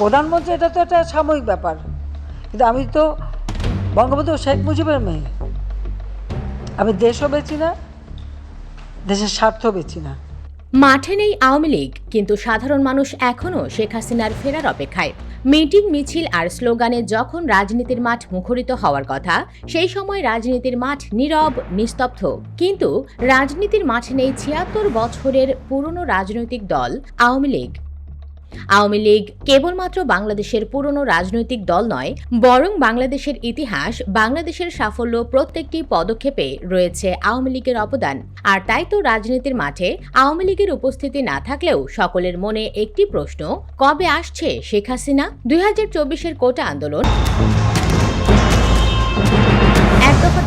প্রধানমন্ত্রী, এটা তো একটা সাময়িক ব্যাপার। কিন্তু আমি তো বঙ্গবন্ধু শেখ মুজিবের মেয়ে। আমি দেশও বেচি না, দেশের স্বার্থ বেচি না। মাঠে নেই আওয়ামী লীগ, কিন্তু সাধারণ মানুষ এখনও শেখ হাসিনার ফেরার অপেক্ষায়। মিটিং, মিছিল আর স্লোগানে যখন রাজনীতির মাঠ মুখরিত হওয়ার কথা, সেই সময় রাজনীতির মাঠ নীরব, নিস্তব্ধ। কিন্তু রাজনীতির মাঠে নেই ছিয়াত্তর বছরের পুরনো রাজনৈতিক দল আওয়ামী লীগ। আওয়ামী লীগ কেবলমাত্র বাংলাদেশের পুরনো রাজনৈতিক দল নয়, বরং বাংলাদেশের ইতিহাস, বাংলাদেশের সাফল্য প্রত্যেকটি পদক্ষেপে রয়েছে আওয়ামী লীগের অবদান। আর তাই তো রাজনীতির মাঠে আওয়ামী লীগের উপস্থিতি না থাকলেও সকলের মনে একটি প্রশ্ন, কবে আসছে শেখ হাসিনা? দুই হাজার চব্বিশের কোটা আন্দোলন।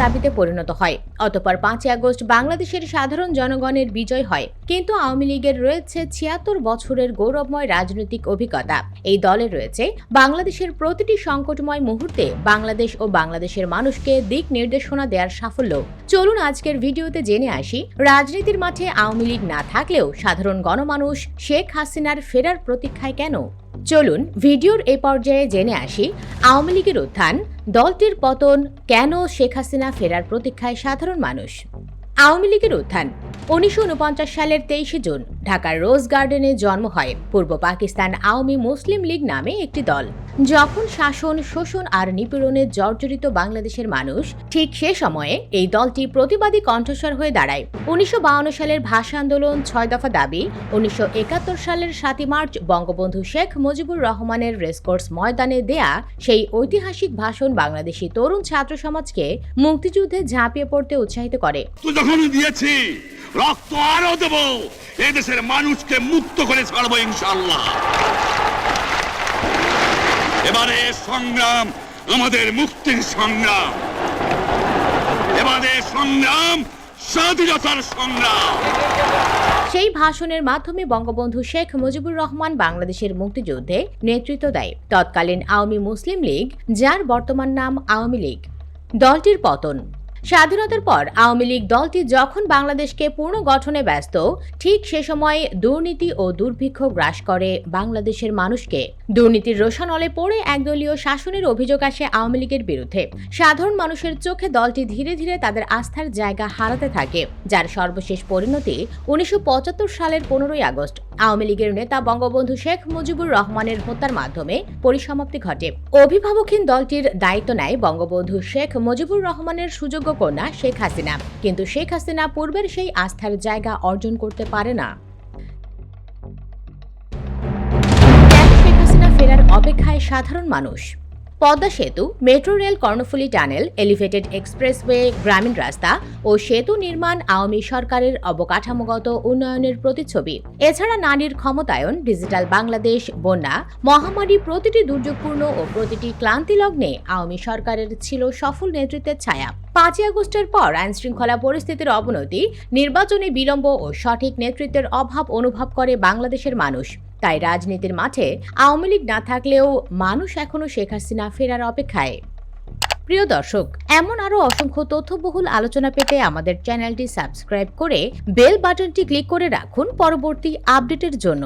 দাবিতে পরিণত হয়। অতপর পাঁচই আগস্ট বাংলাদেশের সাধারণ জনগণের বিজয় হয়। কিন্তু আওয়ামী লীগের রয়েছে ছিয়াত্তর বছরের গৌরবময় রাজনৈতিক অভিজ্ঞতা। এই দলে রয়েছে বাংলাদেশের প্রতিটি সংকটময় মুহূর্তে বাংলাদেশ ও বাংলাদেশের মানুষকে দিক নির্দেশনা দেওয়ার সাফল্য। চলুন আজকের ভিডিওতে জেনে আসি, রাজনীতির মাঠে আওয়ামী লীগ না থাকলেও সাধারণ গণমানুষ শেখ হাসিনার ফেরার প্রতীক্ষায় কেন? চলুন ভিডিওর এ পর্যায়ে জেনে আসি, আওয়ামী লীগের উত্থান, দলটির পতন, কেন শেখ হাসিনা ফেরার প্রতীক্ষায় সাধারণ মানুষ? আওয়ামী লীগের উত্থান উনিশশো উনপঞ্চাশ সালের তেইশে জুন ঢাকার রোজ গার্ডেনে জন্ম হয়। পূর্ব পাকিস্তান আওয়ামী মুসলিম লীগ নামে একটি দল। যখন শাসন, শোষণ আর নিপীড়নে জর্জরিত বাংলাদেশের মানুষ, ঠিক সে সময়ে এই দলটি প্রতিবাদী কণ্ঠস্বর হয়ে দাঁড়ায়। উনিশশো সালের ভাষা আন্দোলন ছয় দফা দাবি, উনিশশো একাত্তর সালের সাতই মার্চ বঙ্গবন্ধু শেখ মুজিবুর রহমানের রেসকোর্স ময়দানে দেয়া সেই ঐতিহাসিক ভাষণ বাংলাদেশি তরুণ ছাত্র সমাজকে মুক্তিযুদ্ধে ঝাঁপিয়ে পড়তে উৎসাহিত করে। রক্ত আরও দেব। এদেশের মানুষকে মুক্ত করে ছাড়বো ইনশাল্লাহ এবারে সংগ্রাম, আমাদের মুক্তির সংগ্রাম। এবারে সংগ্রাম, স্বাধীনতার সংগ্রাম। সেই ভাষণের মাধ্যমে বঙ্গবন্ধু শেখ মুজিবুর রহমান বাংলাদেশের মুক্তিযুদ্ধে নেতৃত্ব দেয় তৎকালীন আওয়ামী মুসলিম লীগ, যার বর্তমান নাম আওয়ামী লীগ। দলটির পতন। স্বাধীনতার পর আওয়ামী লীগ দলটি যখন বাংলাদেশকে পুনর্গঠনে ব্যস্ত, ঠিক সে সময় দুর্নীতি ও দুর্ভিক্ষ গ্রাস করে বাংলাদেশের মানুষকে। দুর্নীতির রোশানলে পড়ে একদলীয় শাসনের অভিযোগ আসে আওয়ামী লীগের বিরুদ্ধে। সাধারণ মানুষের চোখে দলটি ধীরে ধীরে তাদের আস্থার জায়গা হারাতে থাকে, যার সর্বশেষ পরিণতি উনিশশো পঁচাত্তর সালের পনেরোই আগস্ট। আওয়ামী লীগের নেতা বঙ্গবন্ধু শেখ মুজিবুর রহমানের হত্যার মাধ্যমে পরিসমাপ্তি ঘটে। অভিভাবকহীন দলটির দায়িত্ব নেয় বঙ্গবন্ধু শেখ মুজিবুর রহমানের সুযোগ্য কন্যা শেখ হাসিনা। কিন্তু শেখ হাসিনা পূর্বের সেই আস্থার জায়গা অর্জন করতে পারে না। অপেক্ষায় সাধারণ মানুষ? পদ্মা সেতু, metro rail Karnaphuli tunnel, elevated expressway, গ্রামীণ রাস্তা ও সেতু নির্মাণ আওয়ামী সরকারের অবকাঠামোগত উন্নয়নের প্রতিচ্ছবি। এছাড়া নারীর ক্ষমতায়ন, ডিজিটাল বাংলাদেশ, বন্যা, মহামারী প্রতিটি দুর্যোগপূর্ণ ও প্রতিটি ক্লান্তি লগ্নে আওয়ামী সরকারের ছিল সফল নেতৃত্বের ছায়া। পাঁচই আগস্টের পর আইন শৃঙ্খলা পরিস্থিতির অবনতি, নির্বাচনে বিলম্ব ও সঠিক নেতৃত্বের অভাব অনুভব করে বাংলাদেশের মানুষ। তাই রাজনীতির মাঠে আওয়ামী লীগ না থাকলেও মানুষ এখনও শেখ হাসিনা ফেরার অপেক্ষায়। প্রিয় দর্শক, এমন আরও অসংখ্য তথ্যবহুল আলোচনা পেতে আমাদের চ্যানেলটি সাবস্ক্রাইব করে বেল বাটনটি ক্লিক করে রাখুন পরবর্তী আপডেটের জন্য।